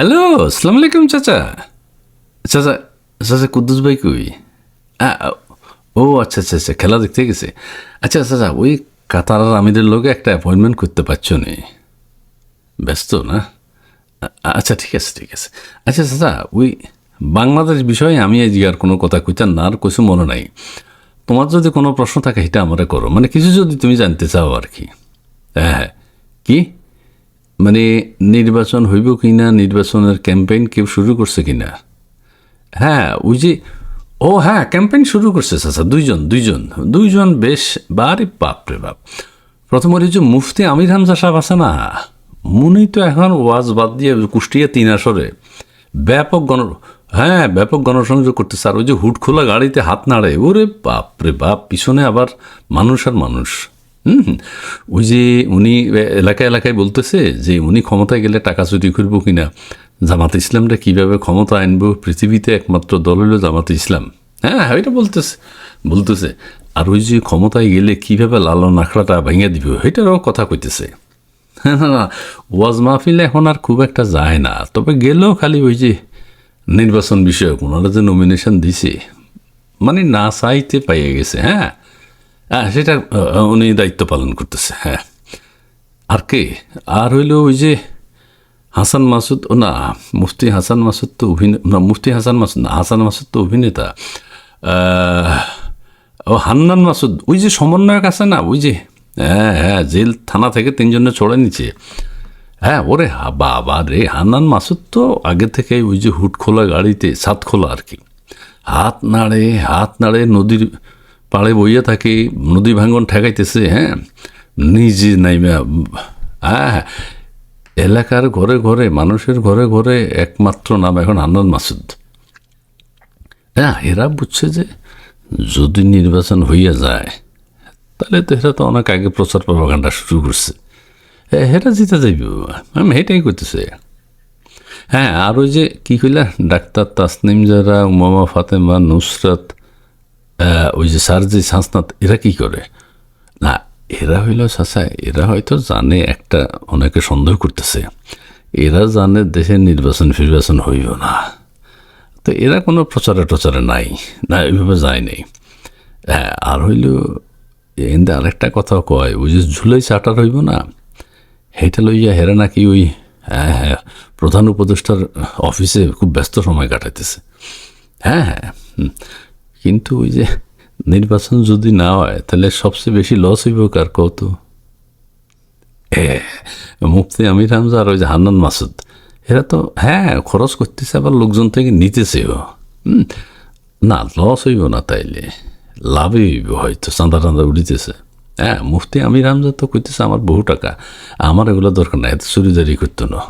Hello আসসালামু আলাইকুম চাচা। চাচা চাচা কুদ্দুস ভাই কই? ও আচ্ছা আচ্ছা আচ্ছা খেলা দেখতে গেছে। আচ্ছা চাচা, ওই কাতার আমিদের লোকে একটা অ্যাপয়েন্টমেন্ট করতে পারছ নি? ব্যস্ত না? আচ্ছা ঠিক আছে ঠিক আছে। আচ্ছা চাচা, ওই বাংলাদেশ বিষয়ে আমি আজ আর কোনো কথা কইতাম না, আর কিছু মনে নাই। তোমার যদি কোনো প্রশ্ন থাকে, সেটা আমারে করো। মানে কিছু যদি তুমি জানতে চাও আর কি। হ্যাঁ হ্যাঁ। কি? মানে নির্বাচন হইব কি না নির্বাচনের ক্যাম্পেইন কেউ শুরু করছে কি না হ্যাঁ ওই যে, ও হ্যাঁ ক্যাম্পেইন শুরু করছে, চাচা, দুইজন দুইজন দুইজন বেশ, বারে বাপ রে বাপ। প্রথম ওই যে মুফতি আমির হামজা সাহেব আছে না, মুনি তো এখন ওয়াজ বাদ দিয়ে কুষ্টিয়া তিন আসরে ব্যাপক গণ হ্যাঁ ব্যাপক গণসংযোগ করতেছে। আর ওই যে হুট খোলা গাড়িতে হাত নাড়ে, ওরে বাপ রে বাপ, পিছনে আবার মানুষ আর মানুষ। হুম ওই যে উনি এলাকায় এলাকায় বলতেছে যে উনি ক্ষমতায় গেলে টাকা চুরি করব কিনা। জামাত ইসলামটা কীভাবে ক্ষমতা আনব? পৃথিবীতে একমাত্র দল হলো জামাত ইসলাম। হ্যাঁ হ্যাঁ এটা বলতেছে বলতেছে। আর ওই যে ক্ষমতায় গেলে কীভাবে লালন আখড়াটা ভেঙে দিব সেটারও কথা কইতেছে। হ্যাঁ না ওয়াজ মাহফিলে এখন আর খুব একটা যায় না। তবে গেলেও খালি ওই যে নির্বাচন বিষয়ক, ওনারা যে নমিনেশন দিছে মানে না চাইতে পাইয়ে গেছে হ্যাঁ। হ্যাঁ সেটা উনি দায়িত্ব পালন করতেছে হ্যাঁ। আর কে? আর হইল ওই যে হাসান মাসুদ, ও না, মুফতি হাসান মাসুদ তো অভিনেতা না, মুফতি হাসান মাসুদ না, হাসান মাসুদ তো অভিনেতা। ও হান্নান মাসুদ, ওই যে সমন্বয়ক আছে না, ওই যে হ্যাঁ হ্যাঁ জেল থানা থেকে তিনজনে ছড়ে নিচ্ছে হ্যাঁ ওরে বাবা রে, হান্নান মাসুদ তো আগে থেকে ওই যে হুট খোলা গাড়িতে ছাদ খোলা আর কি। হাত নাড়ে হাত নাড়ে নদীর পাড়ে বইয়া থাকে, নদী ভাঙ্গন ঠেকাইতেছে হ্যাঁ? নিজে নাইমা হ্যাঁ। এলাকার ঘরে ঘরে, মানুষের ঘরে ঘরে একমাত্র নাম এখন আনন্দ মাসুদ। হ্যাঁ এরা বুঝছে যে যদি নির্বাচন হইয়া যায়, তাহলে তো এরা তো অনেক আগে প্রচার প্রভাকাণ্ডা শুরু করছে। হ্যাঁ হেটা জিতে যাইব আমি হেটাই করতেছে হ্যাঁ আর ওই যে কি কইলা, ডাক্তার তাসনিম যারা, উমামা ফাতেমা, নুসরাত ওই যে সারজি সাসনাত এরা কি করে? না, এরা হইল চাচা, এরা হয়তো জানে একটা অনেকে সন্দেহ করতেছে। এরা জানে দেশে নির্বাচন ফির্বাচন হইব না। তো এরা কোনো প্রচারে টচারে নাই, না এইভাবে যায় নাই। হ্যাঁ আর হইল এতে আরেকটা কথা কয়, ওই যে ঝুলাই চাটার হইব না হেটা লইয়া হেরা নাকি ওই হ্যাঁ হ্যাঁ প্রধান উপদেষ্টার অফিসে খুব ব্যস্ত সময় কাটাইতেছে। হ্যাঁ হ্যাঁ। কিন্তু ওই যে নির্বাচন যদি না হয় তাহলে সবচেয়ে বেশি লস হইব কার কত এ মুফতি আমির হামজা আর ওই যে হান্নান মাসুদ এরা তো হ্যাঁ খরচ করতেছে আবার লোকজন থেকে নিতেছেও। হুম, না লস হইব না তাইলে লাভই হইব হয়তো চাঁদা টান্দা উঠিতেছে হ্যাঁ মুফতি আমির হামজা তো করতেছে আমার বহু টাকা আমার এগুলো দরকার নাই এত চুরিদারি করতো না।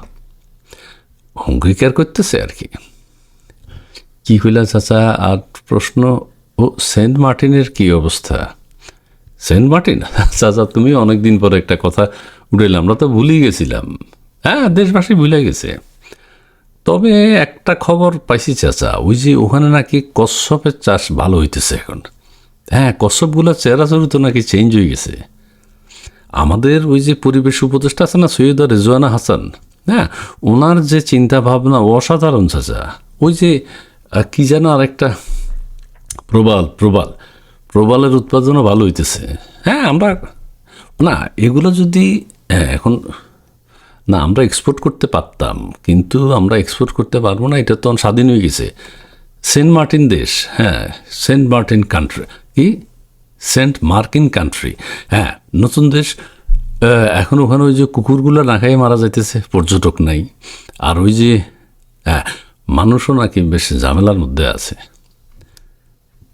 অঙ্গীকার করতেছে আর কি। কি হইলা চাচা আর প্রশ্ন, ও সেন্ট মার্টিনের কি অবস্থা? Saint Martin? চাচা, তুমি অনেকদিন পরে একটা কথা উঠাইলাম আমরা তো ভুলেই গেছিলাম। হ্যাঁ দেশবাসী ভুলে গেছে। তবে একটা খবর পাইছি চাচা, ওই যে ওখানে নাকি কশ্যপের চাষ ভালো হইতেছে এখন। হ্যাঁ কচ্ছপগুলোর চেহারা চরিত্র নাকি চেঞ্জ হয়ে গেছে। আমাদের ওই যে পরিবেশ উপদেষ্টা আছে না, সৈয়দা রেজওয়ানা হাসান? হ্যাঁ ওনার যে চিন্তা ভাবনা অসাধারণ চাচা। ওই যে আহ, কি যেন আরেকটা প্রবাল প্রবাল। প্রবালের উৎপাদনও ভালো হইতেছে। হ্যাঁ আমরা না এগুলো যদি হ্যাঁ, এখন না আমরা এক্সপোর্ট করতে পারতাম কিন্তু আমরা এক্সপোর্ট করতে পারব না এটা তো স্বাধীন হয়ে গেছে। সেন্ট মার্টিন দেশ হ্যাঁ সেন্ট মার্টিন কান্ট্রি কি? সেন্ট মার্কিন কান্ট্রি হ্যাঁ নতুন দেশ এখন ওখানে ওই যে কুকুরগুলো না খাইয়ে মারা যাইতেছে পর্যটক নাই। আর ওই যে হ্যাঁ মানুষও নাকি বেশ ঝামেলার মধ্যে আছে।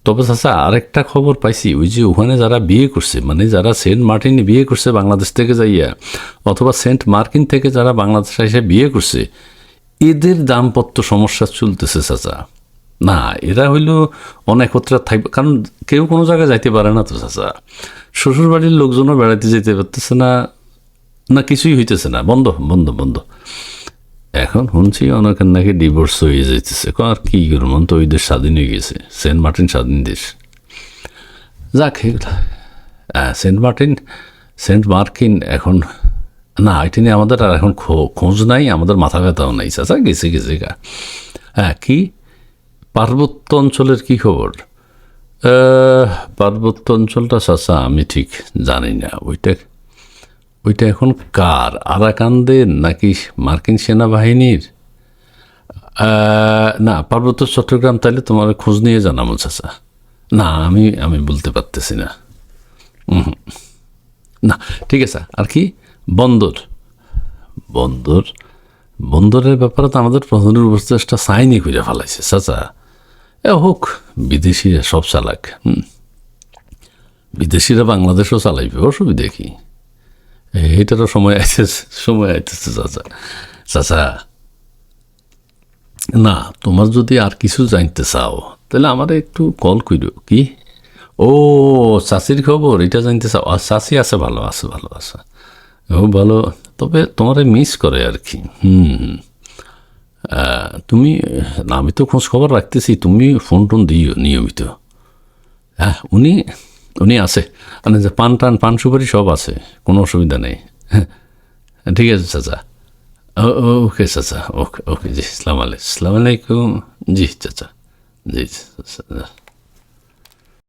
তবে চাচা, আরেকটা খবর পাইছি, ওই যে ওখানে যারা বিয়ে করছে মানে যারা সেন্ট মার্টিনে বিয়ে করছে বাংলাদেশ থেকে যাইয়া, অথবা সেন্ট মার্কিন থেকে যারা বাংলাদেশে এসে বিয়ে করছে, এদের দাম্পত্য সমস্যা চলতেছে চাচা। না, এরা হইল অনেকত্রা থাকবে কারণ কেউ কোনো জায়গায় যাইতে পারে না তো চাচা। শ্বশুরবাড়ির লোকজনও বেড়াইতে যেতে পারতেছে না না কিছুই হইতেছে না। বন্ধ বন্ধ বন্ধ। এখন শুনছি অনেকের নাকি ডিভোর্স হয়ে যেতেছে আর কি করব? তো ওই দেশ স্বাধীন হয়ে গেছে। সেন্ট মার্টিন স্বাধীন দেশ। যাক হ্যাঁ সেন্ট মার্টিন, সেন্ট মার্কিন এখন না, এটা নিয়ে আমাদের আর এখন খোঁজ নাই, আমাদের মাথা ব্যথাও নাই, চাচা, গেছে গেছে গা। হ্যাঁ কি? পার্বত্য অঞ্চলের কি খবর? পার্বত্য অঞ্চলটা, চাচা, আমি ঠিক জানি না। ওইটা ওইটা এখন কার, আরাকানদের নাকি মার্কিন সেনাবাহিনীর? না, পার্বত্য চট্টগ্রাম তাহলে তোমার খোঁজ নিয়ে জানাব, চাচা। না, আমি আমি বলতে পারতেছি না। না, ঠিক আছে, আর কি? বন্দর। বন্দর? বন্দরের ব্যাপারে তো আমাদের প্রধানের উপদেষ্টা সাইনই করে ফেলাইছে, চাচা। এ হোক, বিদেশিরা সব চালাক, হুম। বিদেশিরা বাংলাদেশও চালাইবে, অসুবিধা কি? এইটারও সময় আইতেছে সময় আইতেছে চাচা। চাচা, না, তোমার যদি আর কিছু জানতে চাও, তাহলে আমার একটু কল কইরো, কি? ও চাষির খবর, এটা জানতে চাও? আর চাষি আছে, ভালো আছে ভালো আছে। ও, ভালো। তবে তোমারে মিস করে আর কি, হুম। তুমি, আমি তো খোঁজ খবর রাখতেছি, তুমি ফোন টোন দিও, নিয়মিত। হ্যাঁ উনি উনি আছে। মানে যে পান টান, পান সুপারি সব আছে, কোনো অসুবিধা নেই। ঠিক আছে, চাচা। ওকে চাচা। ওকে ওকে, জি ইসলাম আলাইকুম সালাম আলাইকুম। জি, চাচা। জি চাচা।